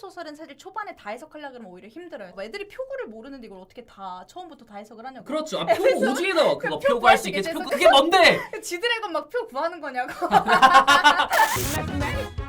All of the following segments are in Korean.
소설은 사실 초반에 다 해석하려 그러면 오히려 힘들어요. 뭐 애들이 표구를 모르는데 이걸 어떻게 다 처음부터 다 해석을 하냐고. 그렇죠. 아, 표 오지게 넣어. 그거 표 표 구할 수 있겠지. 수표 있겠지. 그게 뭔데? 지드래곤 막 표 구하는 거냐고.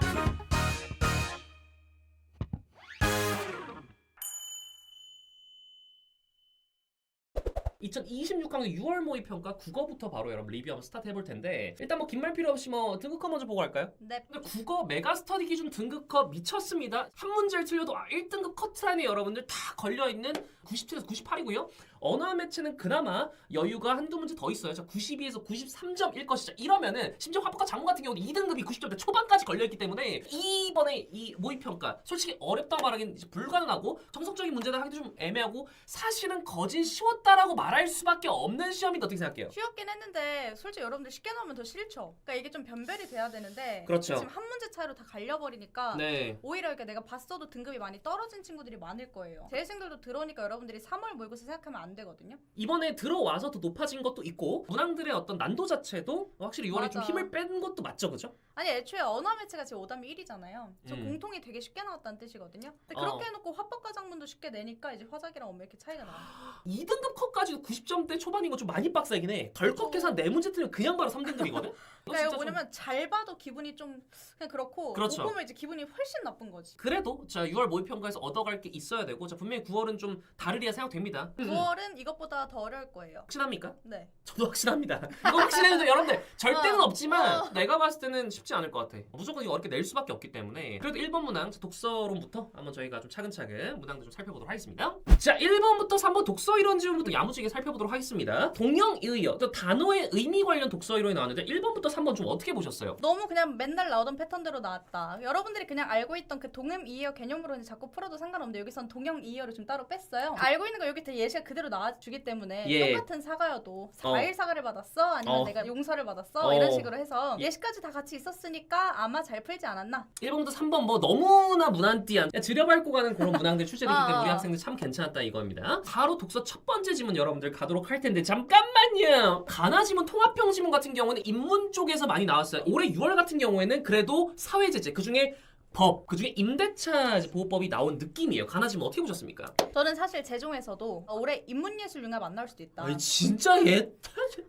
2026학년 6월 모의 평가 국어부터 바로 여러분 리뷰 한번 스타트 해볼 텐데 일단 뭐 긴 말 필요 없이 뭐 등급컷 먼저 보고 갈까요? 네. 근데 국어 메가 스터디 기준 등급컷 미쳤습니다. 한 문제를 틀려도 아, 1등급 커트라인에 여러분들 다 걸려 있는 97에서 98이고요. 언어 매체는 그나마 여유가 한두 문제 더 있어요. 자, 92에서 93점일 것이죠. 이러면은 심지어 화법과 장문 같은 경우는 2등급이 90점대 초반까지 걸려 있기 때문에 이번에 이 모의 평가 솔직히 어렵다고 말하기는 불가능하고 정석적인 문제들 하기도 좀 애매하고 사실은 거진 쉬웠다라고 말할 수밖에 없는 시험인데 어떻게 생각해요? 쉬웠긴 했는데 솔직히 여러분들 쉽게 나오면 더 싫죠. 그러니까 이게 좀 변별이 돼야 되는데 그렇죠. 지금 한 문제 차이로 다 갈려버리니까 네. 오히려 이렇게 내가 봤어도 등급이 많이 떨어진 친구들이 많을 거예요. 재생들도 들어오니까 여러분들이 3월 모의고사 생각하면 안 되거든요. 이번에 들어와서 더 높아진 것도 있고 문항들의 어떤 난도 자체도 확실히 6월에 좀 맞아. 힘을 뺀 것도 맞죠, 그죠? 아니 애초에 언어 매체가 지금 5담이 1이잖아요. 저 음. 공통이 되게 쉽게 나왔다는 뜻이거든요. 근데 어. 그렇게 해놓고 화법과 장문도 쉽게 내니까 이제 화작이랑 엄마 이렇게 차이가 나요. 2등급 컷까지도 90점대 초반인 건 좀 많이 빡세긴 해. 덜컥해서 한 4문제 틀리면 그냥 바로 3등급이거든? 그러니까 뭐냐면 잘 봐도 기분이 좀 그냥 그렇고 그렇죠. 못 보면 이제 기분이 훨씬 나쁜 거지. 그래도 자 6월 모의 평가에서 얻어갈 게 있어야 되고 자 분명히 9월은 좀 다르리라 생각됩니다. 음. 9월은 이것보다 더 어려울 거예요. 확신합니까? 네. 저도 확신합니다. 이거 확신해도 여러분들 절대는 어. 없지만 어. 내가 봤을 때는 쉽지 않을 것 같아. 무조건 이거 어렵게 낼 수밖에 없기 때문에 그래도 1번 문항 자, 독서론부터 한번 저희가 좀 차근차근 문항들 좀 살펴보도록 하겠습니다. 자 1번부터 3번 독서 이론 지문부터 야무지게 살펴 보도록 하겠습니다. 동영의어 또 단어의 의미 관련 독서 이론이 나왔는데 1번부터 3번 좀 어떻게 보셨어요? 너무 그냥 맨날 나오던 패턴대로 나왔다. 여러분들이 그냥 알고 있던 그 동음 이어 개념으로 이제 자꾸 풀어도 상관없는데 여기선 동형 이어를 좀 따로 뺐어요. 알고 있는 거 여기 다 예시가 그대로 나와주기 때문에 예. 똑같은 사과여도 4일 사과를 받았어? 아니면 어. 내가 용서를 받았어? 어. 이런 식으로 해서 예시까지 다 같이 있었으니까 아마 잘 풀지 않았나? 1번부터 3번 뭐 너무나 무난띠한 들여밟고 가는 그런 문항들 출제되기 아, 때문에 우리 아. 학생들 참 괜찮았다 이겁니다. 바로 독서 첫 번째 지문 여러분들 가도록 할 텐데 잠깐만요. 가나 지문 통합형 지문 같은 경우는 인문 쪽에서 많이 나왔어요. 올해 6월 같은 경우에는 그래도 사회 제재 그 중에 법 그중에 임대차 보호법이 나온 느낌이에요. 가나 지문 어떻게 보셨습니까? 저는 사실 재종에서도 올해 인문예술 융합 안 나올 수도 있다. 아니 진짜 얘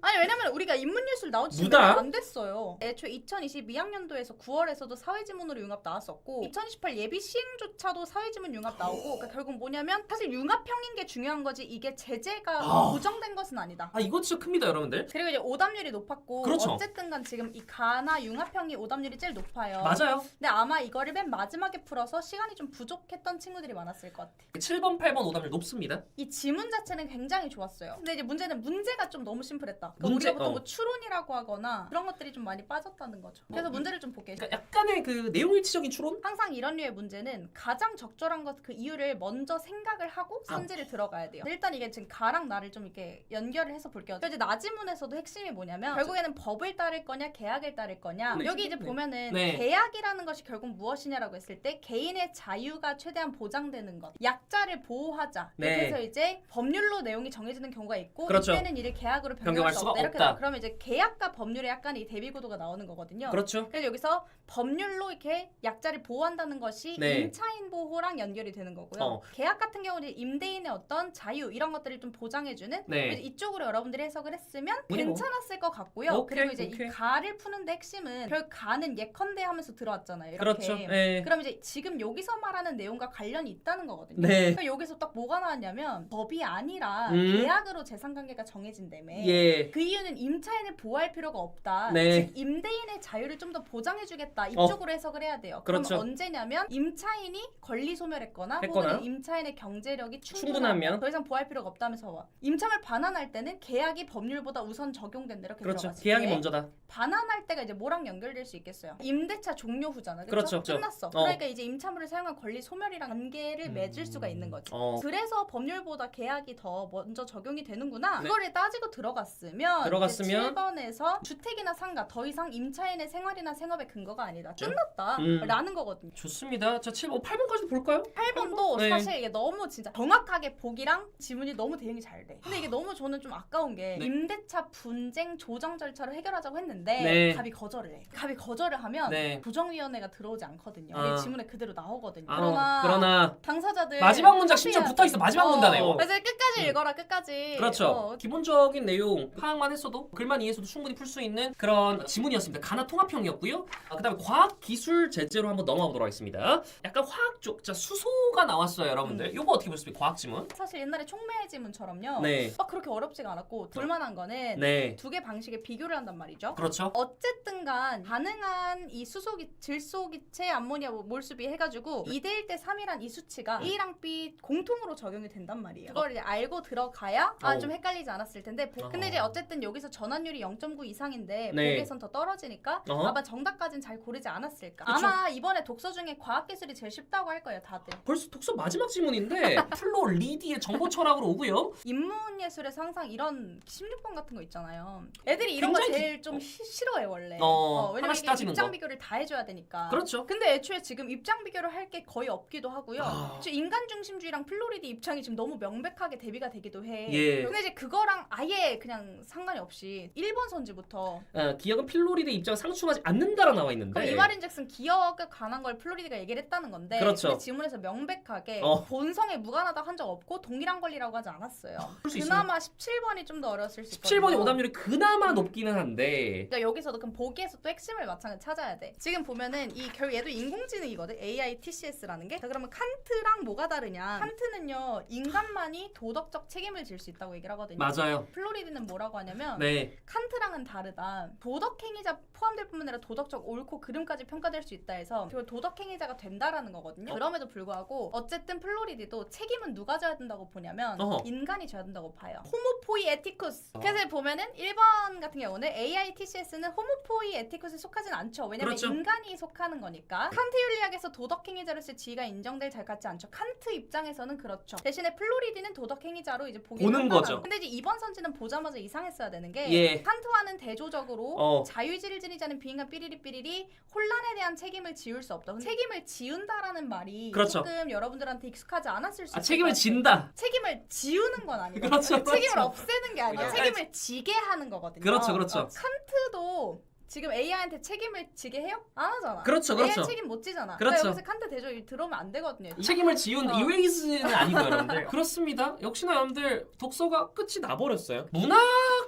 아니 왜냐면 우리가 인문예술 나온 지 무다? 몇년안 됐어요. 애초에 2022학년도에서 9월에서도 사회지문으로 융합 나왔었고 2018 예비 시행조차도 사회지문 융합 나오고 그러니까 결국 뭐냐면 사실 융합형인 게 중요한 거지 이게 제재가 아. 고정된 것은 아니다. 아 이거 진짜 큽니다 여러분들. 그리고 이제 오답률이 높았고 그렇죠. 어쨌든간 지금 이 가나 융합형이 오답률이 제일 높아요. 맞아요. 근데 아마 이거를 맨 마지막에 풀어서 시간이 좀 부족했던 친구들이 많았을 것 같아. 7번 8번 오답률 높습니다. 이 지문 자체는 굉장히 좋았어요. 근데 이제 문제는 문제가 좀 너무 심플했다. 그러니까 문제, 우리가 보통 어. 뭐 추론이라고 하거나 그런 것들이 좀 많이 빠졌다는 거죠. 그래서 뭐, 문제를 좀 볼게요. 그러니까 약간의 그 내용 일치적인 추론? 항상 이런 류의 문제는 가장 적절한 것 그 이유를 먼저 생각을 하고 아. 선지를 들어가야 돼요. 일단 이게 지금 가랑 나를 좀 이렇게 연결을 해서 볼게요. 그래서 이제 나지문에서도 핵심이 뭐냐면 결국에는 법을 따를 거냐 계약을 따를 거냐. 네, 여기 이제 네. 보면은 네. 계약이라는 것이 결국 무엇이냐라고 했을 때 개인의 자유가 최대한 보장되는 것. 약자를 보호하자. 네. 그래서 이제 법률로 내용이 정해지는 경우가 있고 그렇죠. 이때는 이를 계약으로 변경할 변경할 수 없다. 이렇게 없다. 그러면 이제 계약과 법률의 약간 이 대비 구도가 나오는 거거든요. 그렇죠. 그래서 여기서 법률로 이렇게 약자를 보호한다는 것이 네. 임차인 보호랑 연결이 되는 거고요. 어. 계약 같은 경우는 임대인의 어떤 자유 이런 것들을 좀 보장해주는 네. 이쪽으로 여러분들이 해석을 했으면. 괜찮았을 것 같고요. 오케이, 그리고 이제 오케이. 이 가를 푸는데 핵심은 결 가는 예컨대 하면서 들어왔잖아요. 이렇게. 그렇죠. 예. 그럼 이제 지금 여기서 말하는 내용과 관련이 있다는 거거든요. 네. 그럼 여기서 딱 뭐가 나왔냐면 법이 아니라 음. 계약으로 재산관계가 정해진다며. 예. 그 이유는 임차인을 보호할 필요가 없다. 네. 어. 즉 임대인의 자유를 좀 더 보장해주겠다. 이쪽으로 해석을 해야 돼요. 그럼 그렇죠. 언제냐면 임차인이 권리 소멸했거나 했거나. 혹은 임차인의 경제력이 충분하면. 더 이상 보호할 필요가 없다면서 와. 임차를 반환할 때는 계약이 법률보다 우선 적용된다 이렇게 그렇죠. 계약이 왜? 먼저다. 반환할 때가 이제 뭐랑 연결될 수 있겠어요? 임대차 종료 후잖아. 그렇죠. 그렇죠? 끝났어. 어. 그러니까 이제 임차물을 사용한 권리 소멸이랑 관계를 맺을 수가 있는 거지. 어. 그래서 법률보다 계약이 더 먼저 적용이 되는구나. 네. 그거를 따지고 들어갔으면 들어갔으면? 7번에서 주택이나 상가 더 이상 임차인의 생활이나 생업의 근거가 아니다. 그렇죠. 끝났다. 음. 라는 거거든요. 좋습니다. 자, 7번, 8번까지 볼까요? 8번도 네. 사실 이게 너무 진짜 정확하게 보기랑 지문이 너무 대응이 잘 돼. 근데 이게 너무 저는 좀 아까운 게 네. 임대차 분쟁 조정 절차로 해결하자고 했는데 네. 갑이 거절을 해. 갑이 거절을 하면 네. 조정위원회가 들어오지 않거든 요. 않거든요. 아. 이 지문에 그대로 나오거든요. 아, 그러나, 그러나 당사자들 마지막 문장 심지어 붙어 있어. 돼. 마지막 어, 문단에. 그래서 끝까지 음. 읽어라 끝까지. 그렇죠. 어, 기본적인 내용 파악만 했어도 글만 이해해서도 충분히 풀 수 있는 그런 지문이었습니다. 가나 통합형이었고요. 아, 그다음에 과학 기술 제재로 한번 넘어가 보도록 하겠습니다. 약간 화학 쪽, 자 수소가 나왔어요, 여러분들. 음. 요거 어떻게 보셨어요? 과학 지문? 사실 옛날에 총매 지문처럼요. 네, 막 그렇게 어렵지가 않았고 불만한 거는 네, 두개 방식의 비교를 한단 말이죠. 그렇죠. 어쨌든간 가능한 이 수소기 질소기체 암 모니아 뭐 몰수비 해가지고 2대1 대 3이란 이 수치가 음. A랑 B 공통으로 적용이 된단 말이에요. 그걸 이제 알고 들어가야 아 어. 좀 헷갈리지 않았을 텐데 보- 근데. 이제 어쨌든 여기서 전환율이 0.9 이상인데 네. 보기에선 더 떨어지니까 어허. 아마 정답까진 잘 고르지 않았을까. 그쵸. 아마 이번에 독서 중에 과학기술이 제일 쉽다고 할 거예요 다들. 벌써 독서 마지막 지문인데 플로 리디의 정보 철학으로 오고요. 인문예술에서 항상 이런 16번 같은 거 있잖아요. 애들이 이런 거 굉장히 제일 좀 시- 싫어해 원래. 어, 왜냐면 하나씩 이게 따지는 입장 거. 비교를 다 해줘야 되니까. 그렇죠. 근데 애초에 지금 입장 비교를 할 게 거의 없기도 하고요. 아. 저 인간 중심주의랑 플로리디 입장이 지금 너무 명백하게 대비가 되기도 해. 예. 근데 이제 그거랑 아예 그냥 상관이 없이 1번 선지부터 어, 기억은 필로리드 입장 상충하지 않는다라 나와 있는데. 그럼 이마린 잭슨 기억에 관한 걸 플로리디가 얘기를 했다는 건데 그렇죠. 근데 지문에서 명백하게 어. 본성에 무관하다 한 적 없고 동일한 권리라고 하지 않았어요. 풀수 그나마 17번이 좀 더 어려웠을 수 있거든요. 17번이 오답률이 그나마 높기는 한데. 그러니까 여기서도 그럼 보기에서 또 핵심을 마찬가지 찾아야 돼. 지금 보면은 이 결 얘도 인공지능이거든. AI TCS라는 게. 자, 그러면 칸트랑 뭐가 다르냐? 칸트는요 인간만이 도덕적 책임을 질 수 있다고 얘기를 하거든요. 맞아요. 플로리드는 뭐라고 하냐면 네. 칸트랑은 다르다. 도덕 행위자 포함될 뿐만 아니라 도덕적 옳고 그름까지 평가될 수 있다 해서 그걸 도덕 행위자가 된다라는 거거든요. 그럼에도 불구하고 어쨌든 플로리디도 책임은 누가 져야 된다고 보냐면 어허. 인간이 져야 된다고 봐요. 호모포이 에티쿠스. 어. 그래서 보면은 1번 같은 경우는 AITCS는 호모포이 에티쿠스에 속하진 않죠. 왜냐면 그렇죠. 인간이 속하는 거니까. 칸트 윤리학에서 도덕행위자로서 지위가 인정될 잘 같지 않죠. 칸트 입장에서는 그렇죠. 대신에 플로리디는 도덕행위자로 이제 보기 보는 거죠. 근데 이제 이번 선지는 보자마자 이상했어야 되는 게 예. 칸트와는 대조적으로 어. 자유지를 지니자는 비인간 삐리리 삐리리 혼란에 대한 책임을 지울 수 없다. 책임을 지운다라는 말이 그렇죠. 조금 여러분들한테 익숙하지 않았을 수아 책임을. 진다. 책임을 지우는 건 아니고 그렇죠, 책임을 그렇죠. 없애는 게 아니라 네. 책임을 지게 하는 거거든요. 그렇죠, 그렇죠. 어, 칸트도 지금 AI한테 책임을 지게 해요? 안 하잖아. 그렇죠, 그렇죠. AI 책임 못 지잖아. 그렇죠. 여기서 칸트 대조 들어오면 안 되거든요. 책임을 지운 어. 이웨이즈는 아니고요, 여러분들. 그렇습니다. 역시나 여러분들 독서가 끝이 나버렸어요. 문학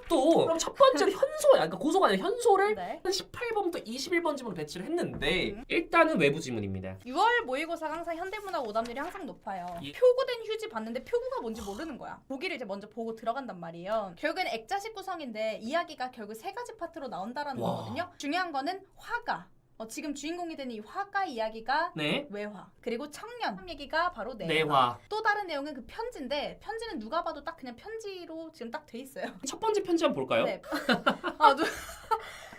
도 그럼 첫 번째로 현소, 그러니까 고소가 아니라 현소를 네. 18번부터 21번 지문으로 배치를 했는데 음. 일단은 외부 지문입니다. 6월 모의고사가 항상 현대문학 오답률이 항상 높아요. 예. 표구된 휴지 봤는데 표구가 뭔지 모르는 거야. 보기를 이제 먼저 보고 들어간단 말이에요. 결국엔 액자식 구성인데 이야기가 결국 세 가지 파트로 나온다라는 와. 거거든요. 중요한 거는 화가. 어, 지금 주인공이 되는 이 화가 이야기가 네. 외화. 그리고 청년 얘기가 바로 내화. 내화. 또 다른 내용은 그 편지인데 편지는 누가 봐도 딱 그냥 편지로 지금 딱 돼 있어요. 첫 번째 편지 한번 볼까요? 네. 아, 누,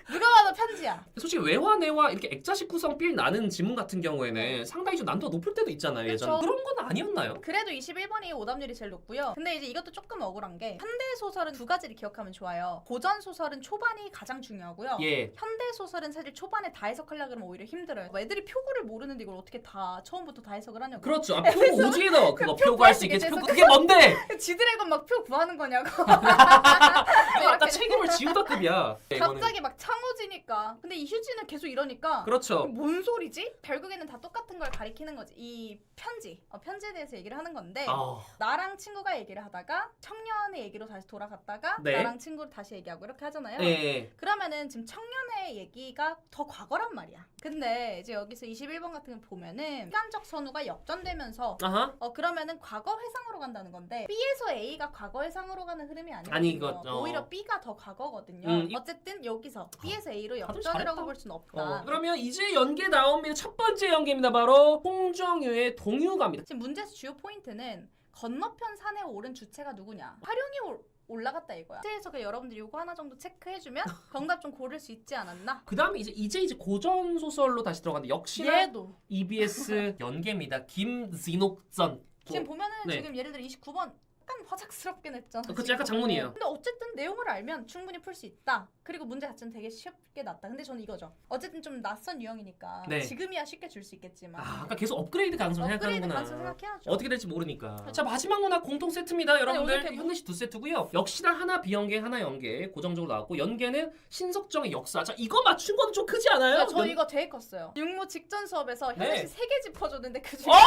누가 봐도 편지야. 솔직히 외화 내화 이렇게 액자식 구성 빌 나는 지문 같은 경우에는 상당히 좀 난도가 높을 때도 있잖아요. 예전에 그쵸. 그런 건 아니었나요? 그래도 21번이 오답률이 제일 높고요. 근데 이제 이것도 조금 억울한 게 현대 소설은 두 가지를 기억하면 좋아요. 고전 소설은 초반이 가장 중요하고요. 예. 현대 소설은 사실 초반에 다 해석하려고 그러면 오히려 힘들어요. 뭐 애들이 표구를 모르는데 이걸 어떻게 다 처음부터 다 해석을 하냐고. 그렇죠. 아, 표고 오지게 넣어. 그거 그표 표고 할수 구할 있겠지. 수 표고. 그게 뭔데? 지드래곤 막 표 구하는 거냐고. 아까 책임을 지우다급이야. 네, 이거는. 갑자기 막 창호지니까. 근데 이 휴지는 계속 이러니까. 그렇죠. 뭔 소리지? 결국에는 다 똑같은 걸 가리키는 거지. 이 편지. 어, 편지에 대해서 얘기를 하는 건데. 아, 나랑 친구가 얘기를 하다가 청년의 얘기로 다시 돌아갔다가 네. 나랑 친구를 다시 얘기하고 이렇게 하잖아요. 예. 그러면은 지금 청년의 얘기가 더 과거란 말이야. 근데 이제 여기서 21번 같은 거 보면은 시간적 선우가 역전되면서 아하. 어 그러면은 과거 회상으로 간다는 건데 B에서 A가 과거 회상으로 가는 흐름이 아니거든요. 아니거든요. 오히려 B가 더 과거거든요. 음, 이- 어쨌든 여기서 B에서 A로 다들 역전이라고 잘했다. 볼 수는 없다. 어, 그러면 이제 연계 나옵니다. 첫 번째 연계입니다. 바로 홍정유의 동요가입니다. 지금 문제에서 주요 포인트는 건너편 산에 오른 주체가 누구냐. 활용이 올- 올라갔다 이거야. 문제에서 그 여러분들이 요거 하나 정도 체크해주면 정답 좀 고를 수 있지 않았나? 그 다음에 이제 이제 이제 고전 소설로 다시 들어가는데 역시나 얘도 EBS 연계입니다. 김진옥전. 지금 보면은 네. 지금 예를 들어 29번 약간 화작스럽게 냈잖아. 그치, 지금. 약간 장문이에요. 근데 어쨌든 내용을 알면 충분히 풀 수 있다. 그리고 문제 자체는 되게 쉽게 났다. 근데 저는 이거죠. 어쨌든 좀 낯선 유형이니까 네. 지금이야 쉽게 줄 수 있겠지만 아, 아까 계속 업그레이드 가능성 업그레이드 생각하는구나. 가능성 생각해야죠. 어떻게 될지 모르니까. 자 마지막 문화 공통 세트입니다, 여러분들. 이렇게 현대시 두 세트고요. 역시나 하나 비연계, 하나 연계 고정적으로 나왔고 연계는 신석정의 역사. 자 이거 맞춘 건 좀 크지 않아요? 네, 저 연- 이거 되게 컸어요. 육모 직전 수업에서 네. 현대 씨세개 짚어줬는데 그 중에 아,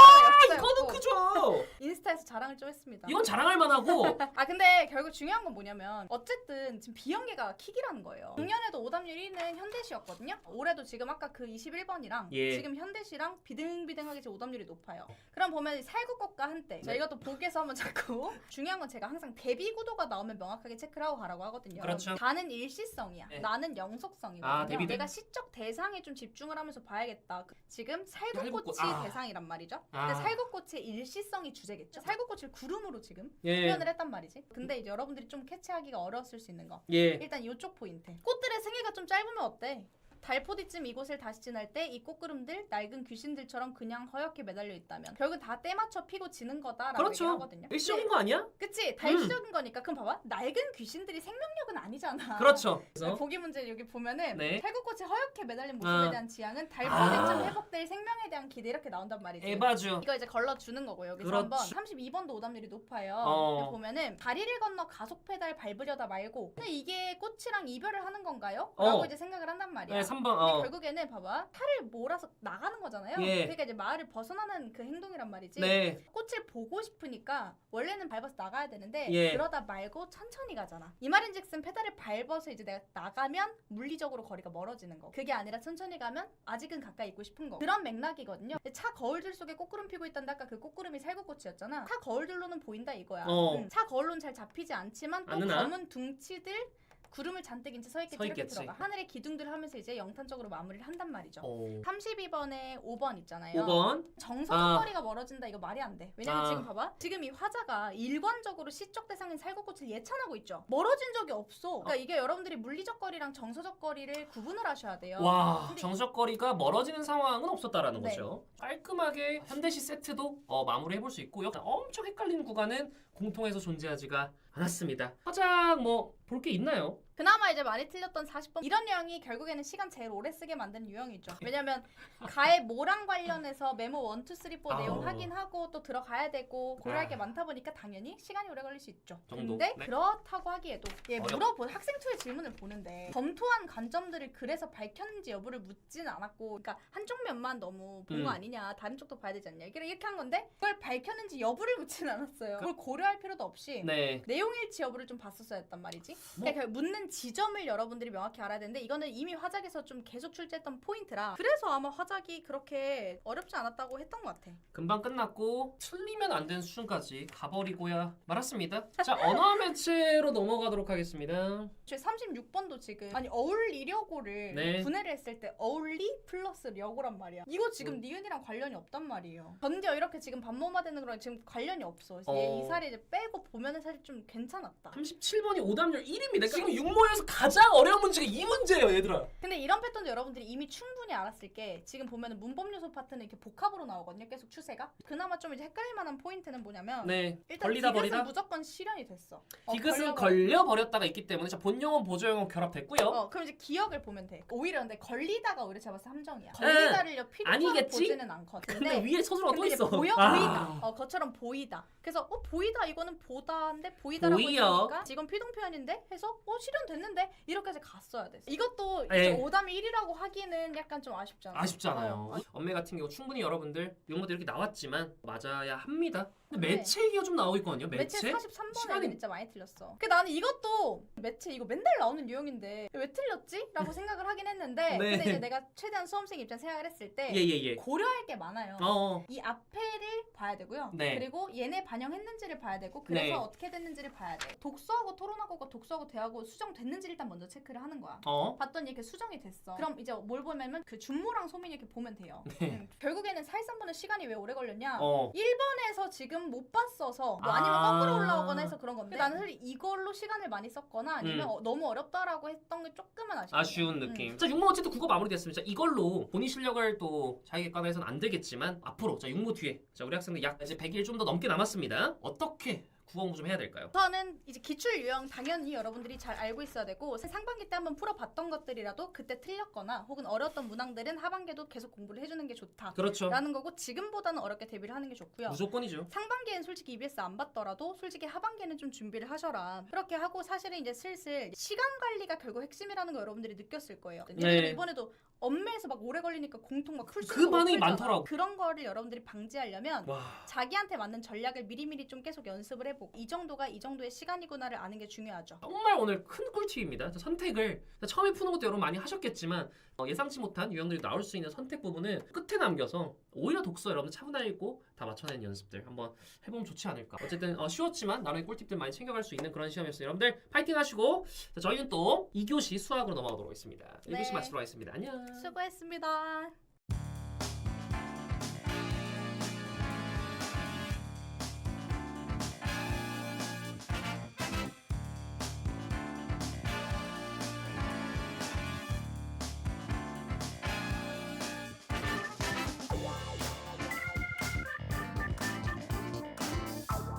이거는 역사였고 크죠. 인스타에서 자랑을 좀 했습니다. 이건 자랑할 만하고 아 근데 결국 중요한 건 뭐냐면 어쨌든 지금 비연계가 킥이라는 거예요. 작년에도 오답률 1위는 현대시였거든요. 올해도 지금 아까 그 21번이랑 예. 지금 현대시랑 비등비등하게 지금 오답률이 높아요. 그럼 보면 살구것과 한때 자 네. 이것도 보기에서 한번 자꾸 중요한 건 제가 항상 데뷔 구도가 나오면 명확하게 체크를 하고 가라고 하거든요. 그렇죠. 다는 일시성이야. 네. 나는 영속성이거든요. 아? 내가 시적 대상에 좀 집중을 하면서 봐야겠다. 지금 살구꽃, 살구꽃이 아. 대상이란 말이죠. 아. 근데 살구꽃의 일시성이 주제겠죠. 살구꽃을 구름으로 지금 예. 표현을 했단 말이지. 근데 이제 여러분들이 좀 캐치하기가 어려웠을 수 있는 거. 예. 일단 이쪽 포인트. 꽃들의 생애가 좀 짧으면 어때? 달포디쯤 이곳을 다시 지날 때 이 꽃구름들 낡은 귀신들처럼 그냥 허옇게 매달려 있다면 결국 다 때 맞춰 피고 지는 거다라고 그렇죠. 얘기를 하거든요. 일시적인 거 아니야? 그치 달시적인 거니까 그럼 봐봐 낡은 귀신들이 생명력은 아니잖아. 그렇죠. 그래서 보기 문제 여기 보면은 네. 살구꽃이 허옇게 매달린 모습에 아. 대한 지향은 달포디쯤 아. 회복될 생명에 대한 기대 이렇게 나온단 말이지. 에바주. 이거 이제 걸러주는 거고 여기서 그렇지. 한번 32번도 오답률이 높아요. 어. 여기 보면은 다리를 건너 가속 페달 밟으려다 말고 근데 이게 꽃이랑 이별을 하는 건가요? 어. 라고 이제 생각을 한단 말이야. 네, 3번. 근데 어. 결국에는 봐봐 팔을 몰아서 나가는 거잖아요. 예. 그러니까 이제 마을을 벗어나는 그 행동이란 말이지. 네. 꽃을 보고 싶으니까 원래는 밟아서 나가야 되는데 예. 그러다 말고 천천히 가잖아. 이 말인즉슨 페달을 밟아서 이제 내가 나가면 물리적으로 거리가 멀어지는 거. 그게 아니라 천천히 가면 아직은 가까이 있고 싶은 거. 그런 맥락이거든요. 차 거울들 속에 꽃구름 피고 있던데 아까 그 꽃구름이 살구꽃이었잖아. 차 거울들로는 보인다 이거야. 어. 응. 차 거울로는 잘 잡히지 않지만 또 않으나? 검은 둥치들 구름을 잔뜩 이제 서 있겠지 서 이렇게 있겠지. 들어가. 하늘의 기둥들 하면서 이제 영탄적으로 마무리를 한단 말이죠. 오. 32번에 5번 있잖아요. 5번. 정서적 아. 거리가 멀어진다 이거 말이 안 돼. 왜냐면 아. 지금 봐봐. 지금 이 화자가 일관적으로 시적 대상인 살구꽃을 예찬하고 있죠. 멀어진 적이 없어. 그러니까 이게 여러분들이 물리적 거리랑 정서적 거리를 구분을 하셔야 돼요. 와 근데 정석 거리가 멀어지는 상황은 없었다라는 네. 거죠. 깔끔하게 현대시 세트도 어, 마무리해 볼 수 있고요. 엄청 헷갈리는 구간은 공통해서 존재하지가 않았습니다. 화작 뭐볼 게 있나요? 그나마 이제 많이 틀렸던 40번 이런 유형이 결국에는 시간 제일 오래 쓰게 만드는 유형이죠. 왜냐면 가의 모랑 관련해서 메모 1, 2, 3, 4 아우. 내용 확인하고 또 들어가야 되고 고려할 아. 게 많다 보니까 당연히 시간이 오래 걸릴 수 있죠. 정도? 근데 네. 그렇다고 하기에도 얘 어렵- 물어보 학생 투의 질문을 보는데 검토한 관점들을 그래서 밝혔는지 여부를 묻진 않았고 그러니까 한쪽 면만 너무 본 거 음. 아니냐 다른 쪽도 봐야 되지 않냐 이렇게 한 건데 그걸 밝혔는지 여부를 묻진 않았어요. 그걸 고려할 필요도 없이 네. 내용 일치 여부를 좀 봤었어야 했단 말이지. 뭐- 그러니까 결국 묻는 지점을 여러분들이 명확히 알아야 되는데 이거는 이미 화작에서 좀 계속 출제했던 포인트라 그래서 아마 화작이 그렇게 어렵지 않았다고 했던 것 같아. 금방 끝났고 틀리면 안 되는 수준까지 가버리고야 말았습니다. 자 언어 매체로 넘어가도록 하겠습니다. 제 36번도 지금 아니 어울리려고를 네. 분해를 했을 때 어울리 플러스 려고란 말이야. 이거 지금 음. 니은이랑 관련이 없단 말이에요. 전혀 이렇게 지금 반모마 되는 거랑 지금 관련이 없어. 얘 어. 이 살이 이제 빼고 보면은 사실 좀 괜찮았다. 37번이 오답률 1입니다. 지금 육 모에서 가장 어려운 문제가 이 문제예요, 얘들아. 근데 이런 패턴도 여러분들이 이미 충분히 알았을 게 지금 보면은 문법 요소 파트는 이렇게 복합으로 나오거든요. 계속 추세가. 그나마 좀 이제 헷갈릴 만한 포인트는 뭐냐면 네. 일단 걸리다 디귿은 버리다. 무조건 실현이 됐어. 어, 디귿은 걸려버- 걸려 버렸다가 있기 때문에 자 본용어 보조용어 결합됐고요. 어, 그럼 이제 기억을 보면 돼. 오히려 근데 걸리다가 오히려 제가 봤을 때 함정이야. 걸리다를요 필요로 아니겠지? 보지는 않거든. 근데 위에 서술어가 또 근데 이제 있어. 보여 아. 보이다. 어, 것처럼 보이다. 그래서 어 보이다 이거는 보다인데 보이다라고. 했으니까 이건 피동 표현인데 해서 어 실현 됐는데 이렇게까지 갔어야 돼. 이것도 예. 이제 오담이 1이라고 하기는 약간 좀 아쉽잖아. 아쉽잖아요. 어. 엄매 같은 경우 충분히 여러분들 용어도 이렇게 나왔지만 맞아야 합니다. 근데 네. 매체 얘기가 좀 나오고 있거든요. 매체 매체? 43번에 시간이- 진짜 많이 틀렸어. 그 나는 이것도 매체 이거 맨날 나오는 유형인데 왜 틀렸지? 라고 생각을 하긴 했는데 네. 근데 이제 내가 최대한 수험생 입장 생각을 했을 때 예예예. 고려할 게 많아요. 어. 이 앞에를 봐야 되고요. 네. 그리고 얘네 반영했는지를 봐야 되고 그래서 네. 어떻게 됐는지를 봐야 돼. 독서하고 토론하고가 독서하고 대하고 수정 됐는지 일단 먼저 체크를 하는 거야. 어. 봤더니 이렇게 수정이 됐어. 그럼 이제 뭘 보냐면 그 준모랑 소민이 이렇게 보면 돼요. 네. 음, 결국에는 사실상 보는 시간이 왜 오래 걸렸냐? 어. 1번에서 지금 못 봤어서 뭐 아. 아니면 거꾸로 올라오거나 해서 그런 건데 나는 사실 이걸로 시간을 많이 썼거나 아니면 음. 어, 너무 어렵다라고 했던 게 조금은 아쉽다. 아쉬운 느낌. 자, 육모 어쨌든 국어 마무리됐습니다. 자, 이걸로 본인 실력을 또 자기 객관화해서는 안 되겠지만 앞으로 자, 육모 뒤에 자, 우리 학생들 약 이제 100일 좀 더 넘게 남았습니다. 어떻게 국어 공부 좀 해야 될까요? 우선은 이제 기출 유형 당연히 여러분들이 잘 알고 있어야 되고 상반기 때 한번 풀어봤던 것들이라도 그때 틀렸거나 혹은 어려웠던 문항들은 하반기에도 계속 공부를 해주는 게 좋다. 그렇죠. 라는 거고 지금보다는 어렵게 대비를 하는 게 좋고요. 무조건이죠. 상반기엔 솔직히 EBS 안 받더라도 솔직히 하반기에는 좀 준비를 하셔라. 그렇게 하고 사실은 이제 슬슬 시간 관리가 결국 핵심이라는 거 여러분들이 느꼈을 거예요. 네. 예를 들어 이번에도 엄매에서 막 오래 걸리니까 공통 막풀 그 반응이 많더라고. 그런 거를 여러분들이 방지하려면 와. 자기한테 맞는 전략을 미리미리 좀 계속 연습을 해 보고 이 정도가 이 정도의 시간이구나를 아는 게 중요하죠. 정말 오늘 큰 꿀팁입니다. 자, 선택을 처음에 푸는 것도 여러분 많이 하셨겠지만 어, 예상치 못한 유형들이 나올 수 있는 선택 부분은 끝에 남겨서 오히려 독서 여러분들 차분하게 읽고 다 맞춰내는 연습들 한번 해보면 좋지 않을까. 어쨌든 어, 쉬웠지만 나름의 꿀팁들 많이 챙겨갈 수 있는 그런 시험이었어요. 여러분들 파이팅 하시고 자, 저희는 또 2교시 수학으로 넘어가도록 하겠습니다. 1교시 네. 마치도록 하겠습니다. 안녕. 수고했습니다.